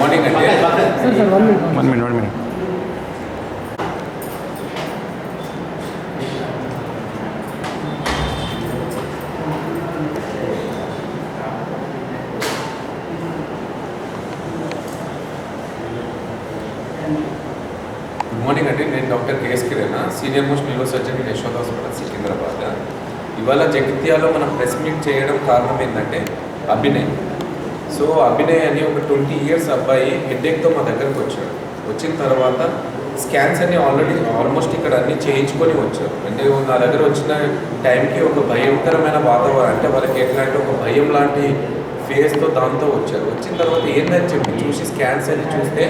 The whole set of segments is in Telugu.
మార్నింగ్ అండి one minute one minute good morning అండి నేను doctor K S Kiran senior most neurosurgeon in Yashoda hospital Secunderabad ఇవాళ జగిత్యాలో మనం ప్రెస్ మీట్ చేయడం కారణం ఏంటంటే అభినయ్. సో అభినయ్ అని ఒక ట్వంటీ ఇయర్స్ అబ్బాయి హెడ్ఏక్తో మా దగ్గరకు వచ్చాడు. వచ్చిన తర్వాత స్కాన్స్ అన్ని ఆల్రెడీ ఆల్మోస్ట్ ఇక్కడ అన్ని చేయించుకొని వచ్చారు. అంటే నా దగ్గర వచ్చిన టైంకి ఒక భయంకరమైన వాతావరణం అంటే వాళ్ళకి ఎట్లా అంటే ఒక భయం లాంటి ఫేస్తో దాంతో వచ్చారు. వచ్చిన తర్వాత ఏందని చెప్పి చూసి స్కాన్స్ అని చూస్తే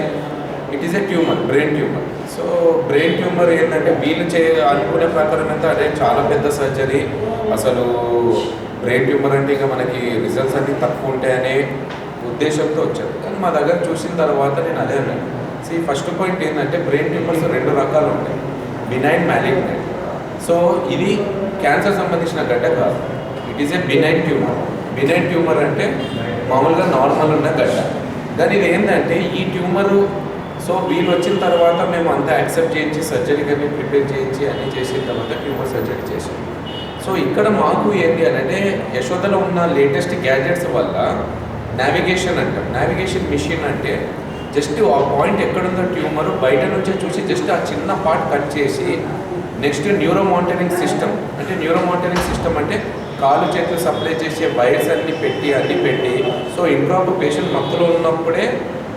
it is a tumour brain tumour so brain tumour ఏంటంటే వీళ్ళు చే అనుకునే ప్రకారం అయితే అదే చాలా పెద్ద సర్జరీ అసలు బ్రెయిన్ ట్యూమర్ అంటే ఇక మనకి రిజల్ట్స్ అన్ని తక్కువ ఉంటాయనే ఉద్దేశంతో వచ్చారు. కానీ మా దగ్గర చూసిన తర్వాత నేను అదే అన్నాను. సి ఫస్ట్ పాయింట్ ఏంటంటే బ్రెయిన్ ట్యూమర్స్ రెండు రకాలు ఉంటాయి. బినైన్ మ్యాలిగ్నెంట్ సో ఇది క్యాన్సర్ సంబంధించిన గడ్డ కాదు. It is a benign tumour benign tumour అంటే మామూలుగా నార్మల్ ఉన్న గడ్డ. దాని ఇది ఏంటంటే ఈ ట్యూమరు సో వీళ్ళు వచ్చిన తర్వాత మేము అంతా యాక్సెప్ట్ చేయించి సర్జరీ కానీ ప్రిపేర్ చేయించి అన్ని చేసిన తర్వాత ట్యూమర్ సర్జరీ చేసాం సో ఇక్కడ మాకు ఏంటి అని అంటే యశోదలో ఉన్న లేటెస్ట్ గ్యాజెట్స్ వల్ల నావిగేషన్ అంటాం నావిగేషన్ మిషన్ అంటే జస్ట్ ఆ పాయింట్ ఎక్కడుందో ట్యూమర్ బయట నుంచే చూసి జస్ట్ ఆ చిన్న పార్ట్ కట్ చేసి నెక్స్ట్ న్యూరో మానిటరింగ్ సిస్టమ్ అంటే న్యూరో మానిటరింగ్ సిస్టమ్ అంటే కాలు చేతులు సప్లై చేసే వైర్స్ అన్ని పెట్టి అన్ని పెట్టి సో ఇంట్రాప్ పేషెంట్ మత్తులో ఉన్నప్పుడే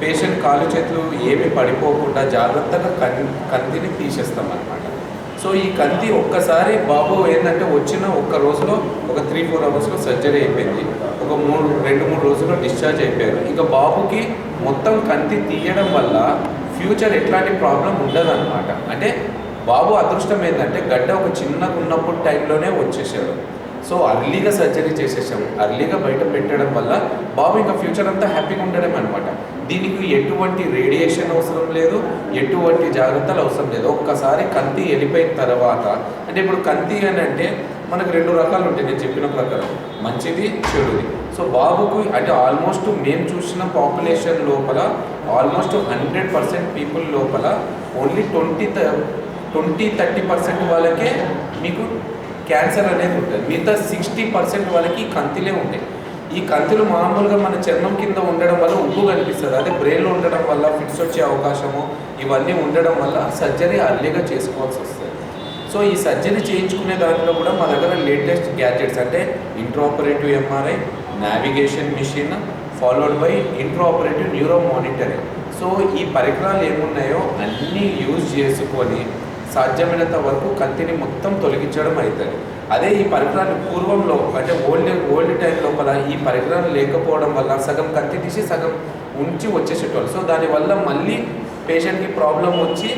పేషెంట్ కాలు చేతులు ఏమీ పడిపోకుండా జాగ్రత్తగా కన్ కందిని తీసేస్తాం అనమాట సో ఈ కంది ఒక్కసారి బాబు ఏంటంటే వచ్చిన ఒక్క రోజులో ఒక త్రీ ఫోర్ అవర్స్లో సర్జరీ అయిపోయింది. ఒక మూడు రెండు మూడు రోజుల్లో డిశ్చార్జ్ అయిపోయారు. ఇక బాబుకి మొత్తం కంతి తీయడం వల్ల ఫ్యూచర్ ఎట్లాంటి ప్రాబ్లం ఉండదన్నమాట. అంటే బాబు అదృష్టం ఏంటంటే గడ్డ ఒక చిన్నగా ఉన్నప్పుడు టైంలోనే వచ్చేసాడు. సో అర్లీగా సర్జరీ చేసేసాము. అర్లీగా బయట పెట్టడం వల్ల బాబు ఇంకా ఫ్యూచర్ అంతా హ్యాపీగా ఉండడం అనమాట దీనికి ఎటువంటి రేడియేషన్ అవసరం లేదు ఎటువంటి జాగ్రత్తలు అవసరం లేదు. ఒక్కసారి కంతి వెళ్ళిపోయిన తర్వాత అంటే ఇప్పుడు కంతి అని అంటే మనకు రెండు రకాలు ఉంటాయి. నేను చెప్పిన ప్రకారం మంచిది చెడుది. సో బాబుకు అంటే ఆల్మోస్ట్ మేము చూసిన పాపులేషన్ లోపల ఆల్మోస్ట్ హండ్రెడ్ పర్సెంట్ పీపుల్ లోపల only twenty twenty thirty percent వాళ్ళకే మీకు క్యాన్సర్ అనేది ఉంటుంది. మిగతా సిక్స్టీ పర్సెంట్ వాళ్ళకి కంతిలే ఉంటాయి. ఈ కంతులు మామూలుగా మన చర్మం కింద ఉండడం వల్ల ఉప్పు కనిపిస్తుంది. అదే బ్రెయిన్లో ఉండడం వల్ల ఫిట్స్ వచ్చే అవకాశము ఇవన్నీ ఉండడం వల్ల సర్జరీ అర్లీగా చేసుకోవాల్సి వస్తుంది. సో ఈ సర్జరీ చేయించుకునే దాంట్లో కూడా మా దగ్గర లేటెస్ట్ గ్యాడ్జెట్స్ అంటే intraoperative MRI navigation machine followed by intraoperative neuro monitoring. So ఈ పరికరాలు ఏమున్నాయో అన్నీ యూజ్ చేసుకొని సాధ్యమైనంత వరకు కత్తిని మొత్తం తొలగించడం అవుతుంది అదే ఈ పరికరాలు పూర్వంలో అంటే ఓల్డ్ ఓల్డ్ టైం లోపల ఈ పరికరాలు లేకపోవడం వల్ల సగం కత్తి తీసి సగం ఉంచి వచ్చేసేటోళ్ళు. సో దానివల్ల మళ్ళీ పేషెంట్కి ప్రాబ్లం వచ్చి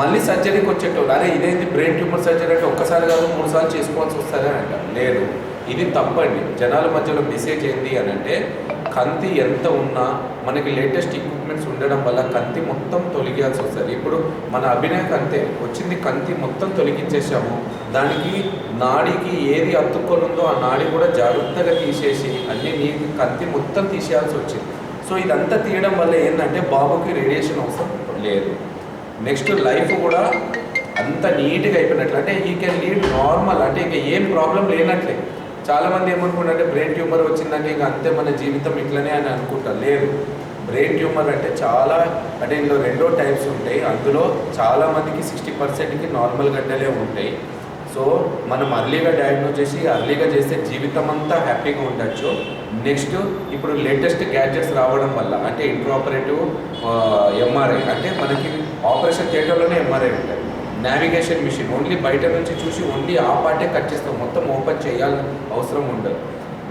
మళ్ళీ సర్జరీకి వచ్చేటోళ్ళు. అరే ఇదేంటి బ్రెయిన్ ట్యూమర్ సర్జరీ అంటే ఒక్కసారి కాదు మూడు సార్లు చేసుకోవాల్సి వస్తుంది అని లేదు ఇది తప్పండి. జనాల మధ్యలో మెసేజ్ ఏంటి అని అంటే కంతి ఎంత ఉన్నా మనకి లేటెస్ట్ ఎక్విప్మెంట్స్ ఉండడం వల్ల కంతి మొత్తం తొలగాల్సి వస్తుంది. ఇప్పుడు మన అభినయ కంతే వచ్చింది కంతి మొత్తం తొలగించేసాము దానికి నాడికి ఏది అతుక్కొని ఆ నాడి కూడా జాగ్రత్తగా తీసేసి అన్ని నీ కంతి మొత్తం తీసేయాల్సి వచ్చింది. సో ఇదంతా తీయడం వల్ల ఏంటంటే బాబుకి రేడియేషన్ అవసరం లేదు. నెక్స్ట్ లైఫ్ కూడా అంత నీట్గా అయిపోయినట్లు. అంటే ఈ కెన్ లీడ్ నార్మల్ అంటే ఇంకా ఏం ప్రాబ్లం లేనట్లే. చాలామంది ఏమనుకుంటారంటే బ్రెయిన్ ట్యూమర్ వచ్చిందంటే ఇక అంతే మన జీవితం ఇట్లనే అని అనుకుంటారు. లేదు. బ్రెయిన్ ట్యూమర్ అంటే చాలా అంటే ఇందులో రెండో టైప్స్ ఉంటాయి. అందులో చాలా మందికి సిక్స్టీ పర్సెంట్కి నార్మల్ గడ్డలే ఉంటాయి. సో మనం అర్లీగా డయాగ్నోస్ చేసి అర్లీగా చేస్తే జీవితం అంతా హ్యాపీగా ఉండొచ్చు. నెక్స్ట్ ఇప్పుడు లేటెస్ట్ గ్యాడ్జెట్స్ రావడం వల్ల అంటే ఇంట్రాపరేటివ్ ఎంఆర్ఐ అంటే మనకి ఆపరేషన్ థియేటర్లోనే ఎంఆర్ఐ ఉంటాయి. నావిగేషన్ మిషన్ ఓన్లీ బయట నుంచి చూసి ఓన్లీ ఆ పార్టే కట్ చేస్తాం మొత్తం ఓపెన్ చేయాలని అవసరం ఉండదు.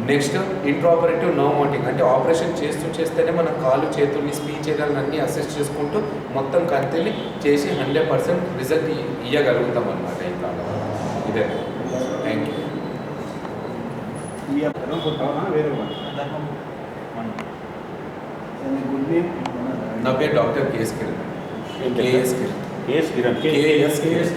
నెక్స్ట్ ఇంట్రాపరేటివ్ నో మౌంటింగ్ అంటే ఆపరేషన్ చేస్తూ చేస్తేనే మన కాలు చేతుల్ని స్పీచ్ ఏరియాలను అన్నీ అసెస్ చేసుకుంటూ మొత్తం కత్తిని చేసి హండ్రెడ్ పర్సెంట్ రిజల్ట్ ఇవ్వగలుగుతాం అనమాట ఈ కాలం ఇదే. థ్యాంక్ యూ వేరే గుడ్ నేమ్ నా పేరు doctor KS Kiran. KS Kiran. ¿Qué es Kiran? ¿Qué es Kiran? Es